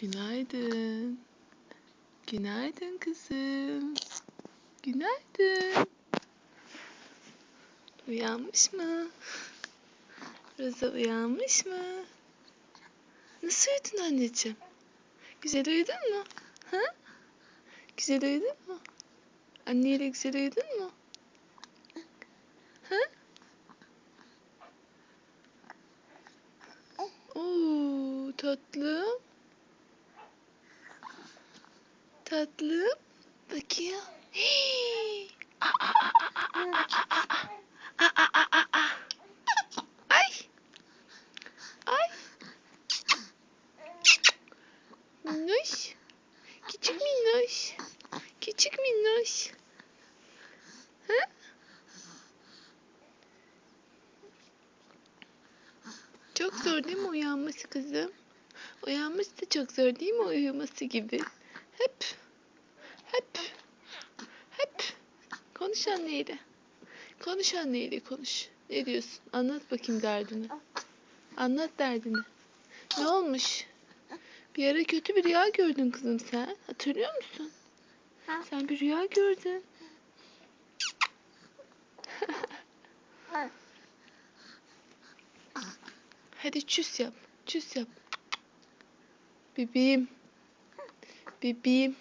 Günaydın. Günaydın kızım. Günaydın. Uyanmış mı? Roza uyanmış mı? Nasıl uyudun anneciğim? Güzel uyudun mu? Ha? Güzel uyudun mu? Anneyle güzel uyudun mu? Ha? Oo, tatlım. Aa, aa. Ay. Ay. Minnoş. Küçük minnoş. Küçük minnoş. Çok zor değil mi uyanması kızım? Uyanması da çok zor değil mi uyuması gibi? Hep, hep. Konuş anneyle. Konuş anneyle konuş. Ne diyorsun? Anlat bakayım derdini. Anlat derdini. Ne olmuş? Bir ara kötü bir rüya gördün kızım sen. Hatırlıyor musun? Ha? Sen bir rüya gördün. Hadi çüs yap. Çüs yap. Bebeğim. Bebeğim.